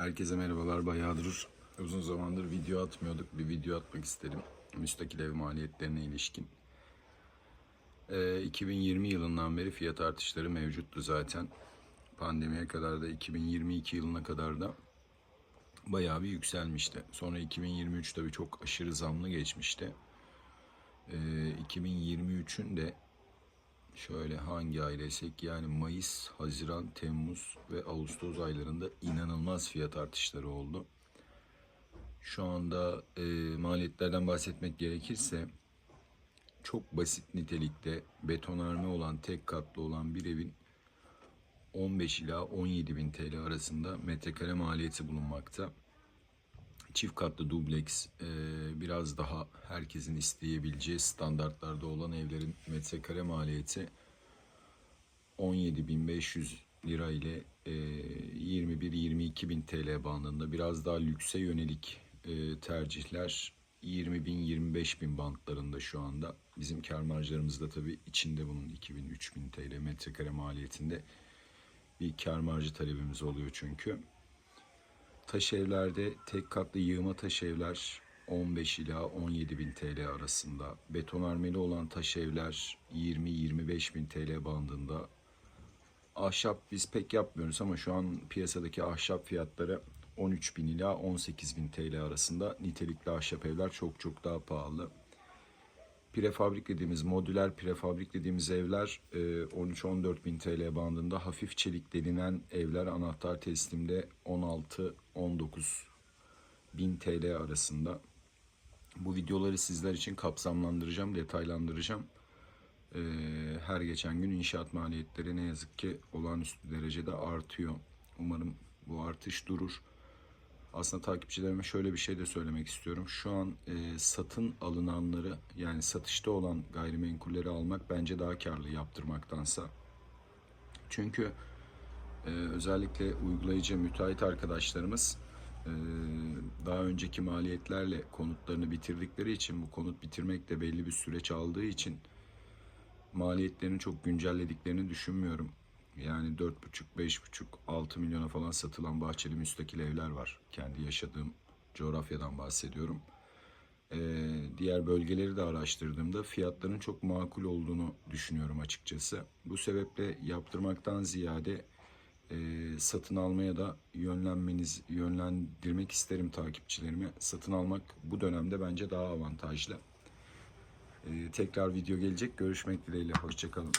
Herkese merhabalar. Bayağıdır uzun zamandır video atmıyorduk. Bir video atmak istedim. Müstakil ev maliyetlerine ilişkin. Ee, 2020 yılından beri fiyat artışları mevcuttu zaten. Pandemiye kadar da 2022 yılına kadar da bayağı bir yükselmişti. Sonra 2023 tabii çok aşırı zamlı geçmişti. Ee, 2023'ün de şöyle hangi ay desek yani Mayıs, Haziran, Temmuz ve Ağustos aylarında inanılmaz fiyat artışları oldu. Şu anda e, maliyetlerden bahsetmek gerekirse çok basit nitelikte betonarme olan tek katlı olan bir evin 15 ila 17 bin TL arasında metrekare maliyeti bulunmakta. Çift katlı dubleks e, biraz daha herkesin isteyebileceği standartlarda olan evlerin metrekare maliyeti 17.500 lira ile e, 21-22 bin TL bandında biraz daha lükse yönelik e, tercihler 20 bin 25 bin bantlarında şu anda. Bizim kar marjlarımız da tabii içinde bunun 2000-3000 TL metrekare maliyetinde bir kar marjı talebimiz oluyor çünkü. Taş evlerde tek katlı yığma taş evler 15 ila 17 bin TL arasında. Betonarmeli olan taş evler 20-25 bin TL bandında. Ahşap biz pek yapmıyoruz ama şu an piyasadaki ahşap fiyatları 13 bin ila 18 bin TL arasında. Nitelikli ahşap evler çok çok daha pahalı. Prefabrik dediğimiz, modüler prefabrik dediğimiz evler e, 13-14 bin TL bandında. Hafif çelik denilen evler anahtar teslimde 16-19 bin TL arasında. Bu videoları sizler için kapsamlandıracağım, detaylandıracağım. Ee, her geçen gün inşaat maliyetleri ne yazık ki olağanüstü derecede artıyor. Umarım bu artış durur. Aslında takipçilerime şöyle bir şey de söylemek istiyorum. Şu an e, satın alınanları yani satışta olan gayrimenkulleri almak bence daha karlı yaptırmaktansa. Çünkü e, özellikle uygulayıcı müteahhit arkadaşlarımız e, daha önceki maliyetlerle konutlarını bitirdikleri için bu konut bitirmek de belli bir süreç aldığı için maliyetlerini çok güncellediklerini düşünmüyorum. Yani 4,5, 5,5, 6 milyona falan satılan bahçeli müstakil evler var. Kendi yaşadığım coğrafyadan bahsediyorum. Ee, diğer bölgeleri de araştırdığımda fiyatların çok makul olduğunu düşünüyorum açıkçası. Bu sebeple yaptırmaktan ziyade e, satın almaya da yönlenmeniz, yönlendirmek isterim takipçilerimi. Satın almak bu dönemde bence daha avantajlı. Ee, tekrar video gelecek. Görüşmek dileğiyle. Hoşçakalın.